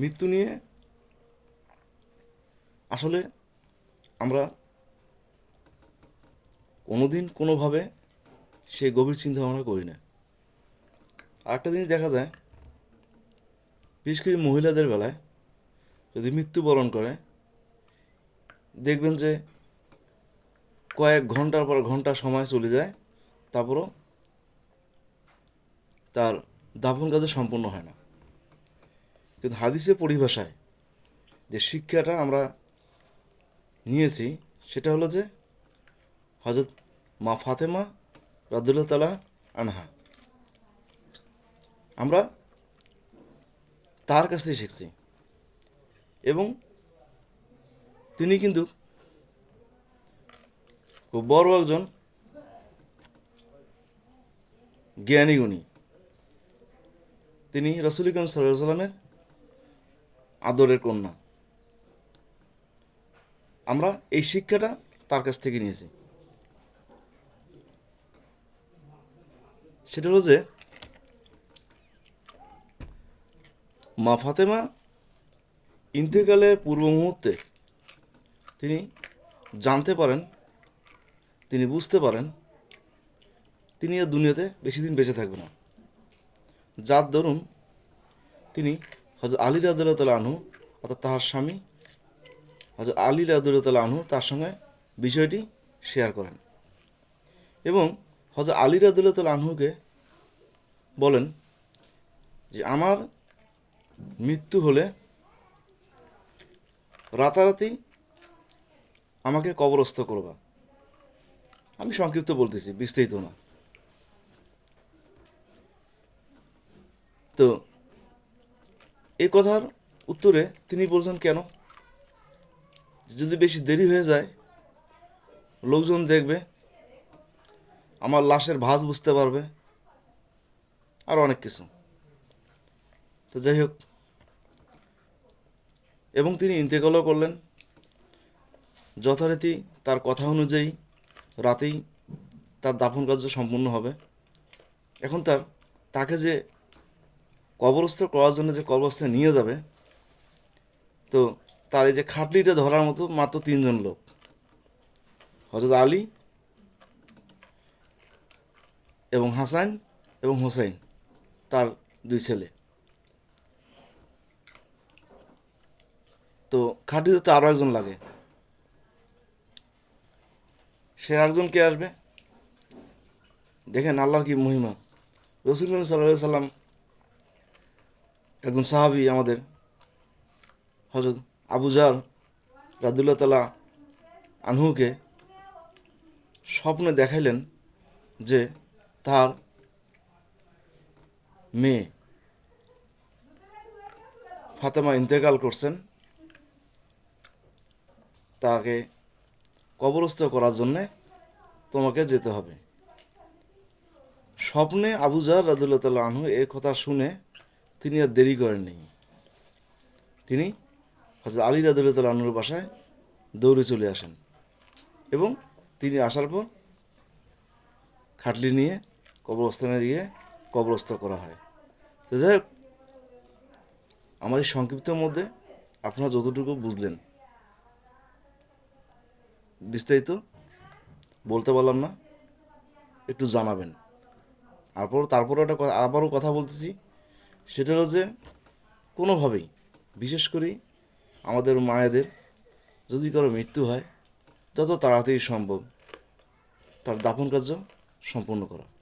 মৃত্যু নিয়ে আসলে আমরা কোনোদিন কোনোভাবে সে গভীর চিন্তা ভাবনা করি না। আরেকটা জিনিস দেখা যায়, বিশেষ করে মহিলাদের বেলায় যদি মৃত্যুবরণ করে, দেখবেন যে কয়েক ঘণ্টার পর ঘণ্টা সময় চলে যায়, তারপরও তার দাফন কাজ সম্পূর্ণ হয় না। কিন্তু হাদিসের পরিভাষায় যে শিক্ষাটা আমরা নিয়েছি, সেটা হলো যে হজরত মা ফাতেমা রাদুল্লাহ তালা আনহা। আমরা তার কাছ থেকে শিখছি এবং তিনি কিন্তু খুব বড় একজন জ্ঞানী গুণী তিনি রসুল সাল্লাহ সাল্লামের আদরের কন্যা। আমরা এই শিক্ষাটা তার কাছ থেকে নিয়েছি। সেটা হলো যে, মা ফাতেমা ইন্তেকালের পূর্ব মুহূর্তে তিনি জানতে পারেন, তিনি বুঝতে পারেন, তিনি আর দুনিয়াতে বেশি দিন বেঁচে থাকবে না। যার দরুন তিনি হজরত আলী রাদুল্লাহ আনহু, অর্থাৎ তাহার স্বামী হজরত আলী রাদুল্লাহ আনহু তার সঙ্গে বিষয়টি শেয়ার করেন। এবং হজরত আলী রাদুল্লাহ আনহুকে বলেন যে, আমার মৃত্যু হলে রাতারাতি আমাকে কবরস্থ করবা। আমি সংক্ষিপ্ত বলতেছি, বিস্তারিত না। তো এই কথার উত্তরে তিনি বলছেন, কেন? যদি বেশি দেরি হয়ে যায়, লোকজন দেখবে, আমার লাশের ভাঁজ বুঝতে পারবে, আর অনেক কিছু। তো যাই হোক, এবং তিনি ইন্তেকালও করলেন। যথারীতি তার কথা অনুযায়ী রাতেই তার দাফন কার্য সম্পূর্ণ হবে। এখন তার, তাকে যে কবরস্থ করার জন্য যে কবরস্থে নিয়ে যাবে, তো তার এই যে খাটলিটা ধরার মতো মাত্র তিনজন লোক। হজরত আলী এবং হাসান এবং হোসাইন, তার দুই ছেলে। তো খাটিতে তো আরও একজন লাগে। সে আরেকজন কে আসবে? দেখেন আল্লাহর কি মহিমা। রসুল সাল্লাহ সাল্লাম একজন সাহাবি আমাদের হজরত আবু জার রাদুল্লাহ তালা আনহুকে স্বপ্নে দেখাইলেন যে তার মেয়ে ফাতেমা ইন্তেকাল করছেন তাকে কবরস্থ করার জন্যে তোমাকে যেতে হবে। স্বপ্নে আবুজার রাদুল্লাহ তাল্লাহ আনহু এ কথা শুনে তিনি আর দেরি করেননি তিনি হজরত আলী রাদুল্লাহ আনহুর বাসায় দৌড়ে চলে আসেন এবং তিনি আসার পর খাটলি নিয়ে কবরস্থানে গিয়ে কবরস্থ করা হয়। তো যাই হোক, আমার এই সংক্ষিপ্তের মধ্যে আপনারা যতটুকু বুঝলেন, বিস্তারিত বলতে পারলাম না, একটু জানাবেন। তারপর তারপরে একটা আবারও কথা বলতেছি। সেটা হলো যে কোনোভাবেই, বিশেষ করে আমাদের মায়েদের যদি কারও মৃত্যু হয়, যত তাড়াতাড়ি সম্ভব তার দাফন কার্য সম্পন্ন করা।